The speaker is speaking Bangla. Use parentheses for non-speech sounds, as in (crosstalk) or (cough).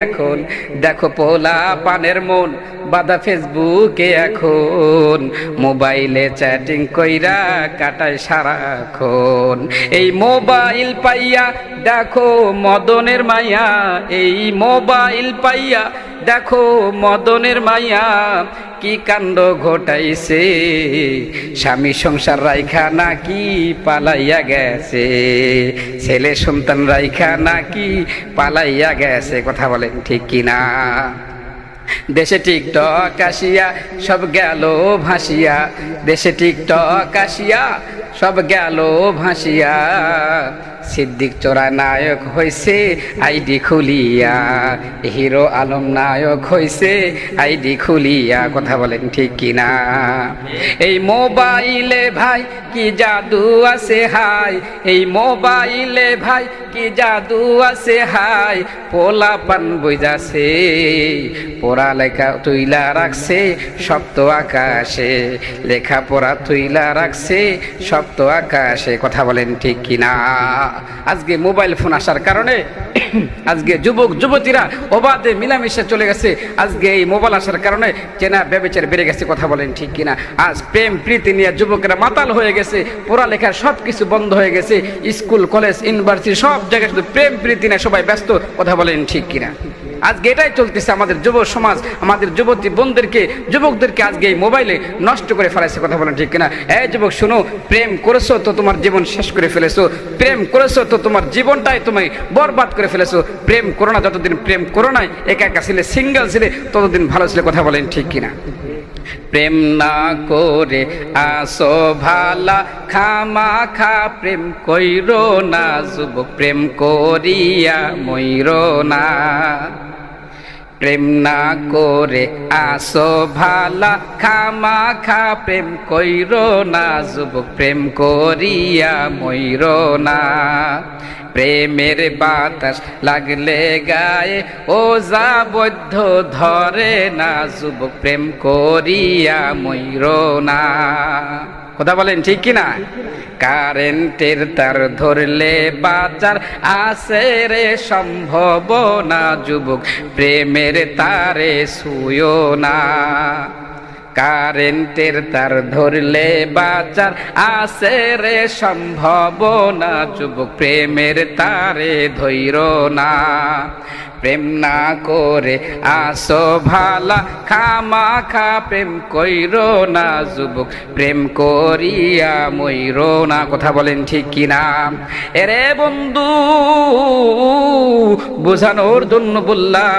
এখন দেখো পোলা পানের মন বাদা ফেসবুকে এখন। মোবাইলে চ্যাটিং কইরা কাটায় সারাক্ষণ। এই মোবাইল পাইয়া দেখো মদনের মাইয়া এই মোবাইল পাইয়া দেখো মদনের মাইয়া কি কাণ্ড ঘটাইছে? স্বামী সংসার রাইখা নাকি পালাইয়া গেছে? ছেলে সন্তান রাইখা নাকি পালাইয়া গেছে? কথা বলেন ঠিক কিনা? দেশে টিকটক আসিয়া সব গেল ভাসিয়া। দেশে টিকটক আসিয়া সব গেল ভাসিয়া। সিদ্দিক চোরা নায়ক হইছে, আইডি খুলিয়া। হিরো আলম নায়ক হইছে, আইডি খুলিয়া। কথা বলেন ঠিক কিনা এই মোবাইলে ভাই কি জাদু আছে হাই? এই মোবাইলে ভাই কি জাদু আছে হাই? পোলা পান বইজাছে পড়ালেখা তুইলা রাখছে, সপ্ত আকাশে। লেখাপড়া তুইলা রাখছে, সপ্ত আকাশে। কথা বলেন ঠিক কিনা আজকে মোবাইল ফোন আসার কারণে (coughs) আজকে যুবক, যুবতীরা অবাধে মিলামিশে চলে গেছে। আজকে এই মোবাইল আসার কারণে চেনা ব্যবচার বেড়ে গেছে, কথা বলেন ঠিক কিনা। আজ প্রেম, প্রীতি নিয়ে যুবকেরা মাতাল হয়ে গেছে পড়ালেখার সব কিছু বন্ধ হয়ে গেছে, স্কুল, কলেজ, ইউনিভার্সিটি সব জায়গায় শুধু প্রেম, প্রীতি নিয়ে সবাই ব্যস্ত, কথা বলেন ঠিক কিনা। আজকে এটাই চলতেছে আমাদের যুব সমাজ, আমাদের যুবতী বোনদেরকে, যুবকদেরকে আজকে এই মোবাইলে নষ্ট করে ফেলাইছে, কথা বলেন ঠিক কিনা? এই যুবক, শোনো, প্রেম করেছ তো তোমার জীবন শেষ করে ফেলেছো, প্রেম করেছ তো তোমার জীবনটাই তুমি বরবাদ করে ফেলেছো, প্রেম করো না, যতদিন প্রেম করো নাই, একা একা ছিলে সিঙ্গেল ছিলে, ততদিন ভালো ছিলে, কথা বলেন ঠিক কিনা? প্রেম না করে আসো ভালা খামা খা প্রেম কইর না, যুবক প্রেম করিয়া ময়ূর না। প্রেম না করে আসো ভালা, খামা খা, প্রেম কইর না যুবক প্রেম করিয়া ময়ূর না। প্রেমের বাতাস লাগলে গায়ে, ও বৈধ ধরে না যুবক প্রেম করিয়া ময়ূর না। কথা বলেন ঠিক কিনা? কারেন্টের তার ধরলে বাজার আসে রে সম্ভব না যুবক প্রেমের তারে শুয়ো না। কারেন্টের তার ধরলে বাজার আসে রে সম্ভব না যুবক প্রেমের তারে ধৈর না। প্রেম না করে আসো ভালা খামা খা প্রেম কইর না যুবক, প্রেম করিয়া ময়ূর না। কথা বলেন ঠিক কিনা এরে বন্ধু, বোঝানোর জন্য বললাম